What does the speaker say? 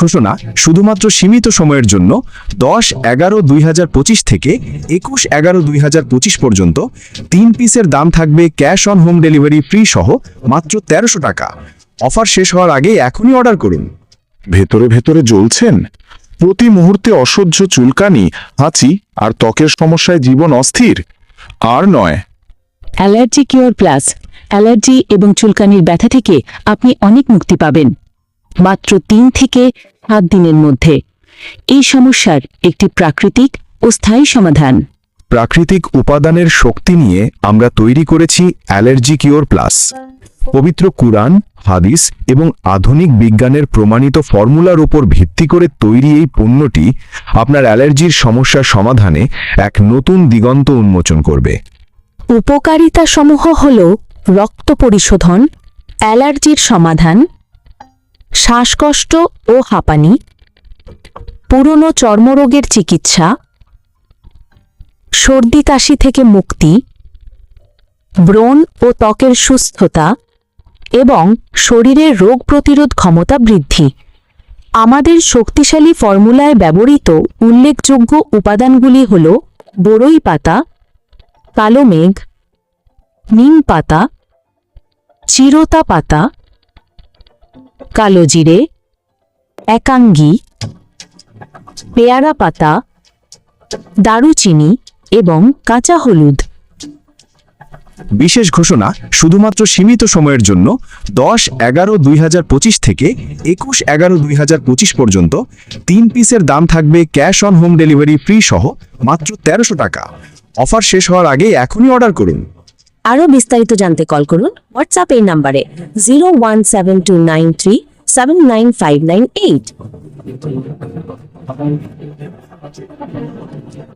ঘোষণা শুধুমাত্র সীমিত সময়ের জন্য দশ এগারো দুই থেকে একুশ এগারো দুই পর্যন্ত তিন পিসের দাম থাকবে cash on home delivery free সহ মাত্র তেরোশো টাকা। অফার শেষ হওয়ার আগে এখনই অর্ডার করুন। ভেতরে ভেতরে জ্বলছেন। প্রতি মুহূর্তে অসহ্য চুলকানি, হাঁচি আর ত্বকের সমস্যায় জীবন অস্থির। আর নয়। Allergy cure plus. অ্যালার্জি এবং চুলকানির ব্যথা থেকে আপনি অনেক মুক্তি পাবেন। মাত্র তিন থেকে সাত দিনের মধ্যে। এই সমস্যার একটি প্রাকৃতিক ও স্থায়ী সমাধান। প্রাকৃতিক উপাদানের শক্তি নিয়ে আমরা তৈরি করেছি অ্যালার্জি কিওর প্লাস। পবিত্র কুরআন হাদিস এবং আধুনিক বিজ্ঞানের প্রমাণিত ফর্মুলার উপর ভিত্তি করে তৈরি এই পণ্যটি আপনার অ্যালার্জির সমস্যার সমাধানে এক নতুন দিগন্ত উন্মোচন করবে। উপকারিতাসমূহ হল রক্ত পরিশোধন অ্যালার্জির সমাধান শ্বাসকষ্ট ও হাঁপানি, পুরনো চর্মরোগের চিকিৎসা, সর্দি কাশি থেকে মুক্তি, ব্রণ ও ত্বকের সুস্থতা এবং শরীরের রোগ প্রতিরোধ ক্ষমতা বৃদ্ধি। আমাদের শক্তিশালী ফর্মুলায় ব্যবহৃত উল্লেখযোগ্য উপাদানগুলি হল বড়ই পাতা, কালো মেঘ, নিম পাতা, চিরতা পাতা কালো জিরে, একাঙ্গি, পেয়ারা পাতা, দারুচিনি এবং কাঁচা হলুদ। বিশেষ ঘোষণা শুধুমাত্র সীমিত সময়ের জন্য দশ এগারো দুই থেকে একুশ এগারো দুই পর্যন্ত তিন পিসের দাম থাকবে cash on home delivery free সহ মাত্র তেরোশো টাকা। অফার শেষ হওয়ার আগে এখনই অর্ডার করুন। আরও বিস্তারিত জানতে কল করুন হোয়াটসঅ্যাপ এই নাম্বারে zero one seven two nine three seven nine five nine eight